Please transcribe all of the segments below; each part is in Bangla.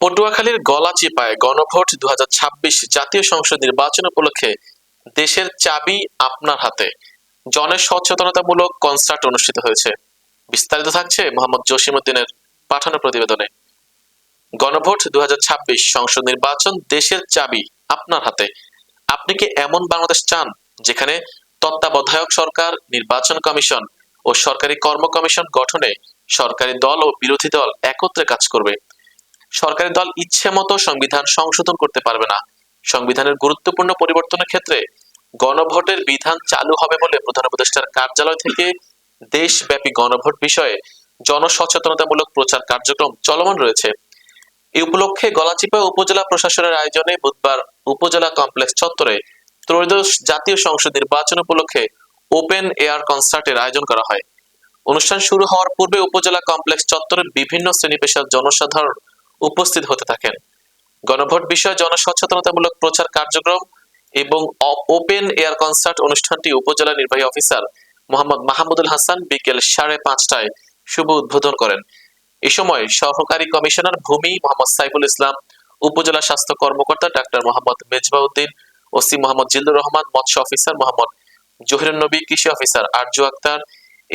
পটুয়াখালীর গলাচিপায় গণভোট দু হাজার ছাব্বিশ জাতীয় সংসদ নির্বাচন উপলক্ষে দেশের চাবি আপনার হাতে। জনের সচেতনতামূলক কনসার্ট অনুষ্ঠিত হয়েছে। বিস্তারিত থাকছে মোহাম্মদ জসিমউদ্দিনের পাঠানো প্রতিবেদনে। গণভোট দু সংসদ নির্বাচন দেশের চাবি আপনার হাতে। আপনি কি এমন বাংলাদেশ চান যেখানে তত্ত্বাবধায়ক সরকার, নির্বাচন কমিশন ও সরকারি কর্ম কমিশন গঠনে সরকারি দল ও বিরোধী দল একত্রে কাজ করবে? সরকারি দল ইচ্ছে মতো সংবিধান সংশোধন করতে পারবে না। সংবিধানের গুরুত্বপূর্ণ পরিবর্তনের ক্ষেত্রে গণভোটের বিধান চালু হবে বলে প্রধান উপদেষ্টার কার্যালয় থেকে দেশব্যাপী গণভোট বিষয়ে জনসচেতনতামূলক প্রচার কার্যক্রম চলমান রয়েছে। এই উপলক্ষে গলাচিপা উপজেলা প্রশাসনের আয়োজনে বুধবার উপজেলা কমপ্লেক্স চত্বরে ত্রয়োদশ জাতীয় সংসদ নির্বাচন উপলক্ষে ওপেন এয়ার কনসার্টের আয়োজন করা হয়। অনুষ্ঠান শুরু হওয়ার পূর্বে উপজেলা কমপ্লেক্স চত্বরে বিভিন্ন শ্রেণি পেশার জনসাধারণ উপস্থিত হতে থাকেন। গণভোট বিষয়ে জনসচেতনতামূলক প্রচার কার্যক্রম এবং ওপেন এয়ার কনসার্ট অনুষ্ঠানটি উপজেলা নির্বাহী অফিসার মোহাম্মদ মাহমুদুল হাসান বিকেল সাড়ে পাঁচটায় শুভ উদ্বোধন করেন। এ সময় সহকারী কমিশনার ভূমি মোহাম্মদ সাইফুল ইসলাম, উপজেলা স্বাস্থ্য কর্মকর্তা ডাক্তার মোহাম্মদ মেজবাউদ্দিন, ওসি মোহাম্মদ জিল্লুর রহমান, মৎস্য অফিসার মোহাম্মদ জহিরুন নবী কৃষি অফিসার আরজু আক্তার।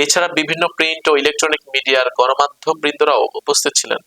এছাড়া বিভিন্ন প্রিন্ট ও ইলেকট্রনিক মিডিয়ার গণমাধ্যম বৃন্দরাও উপস্থিত ছিলেন।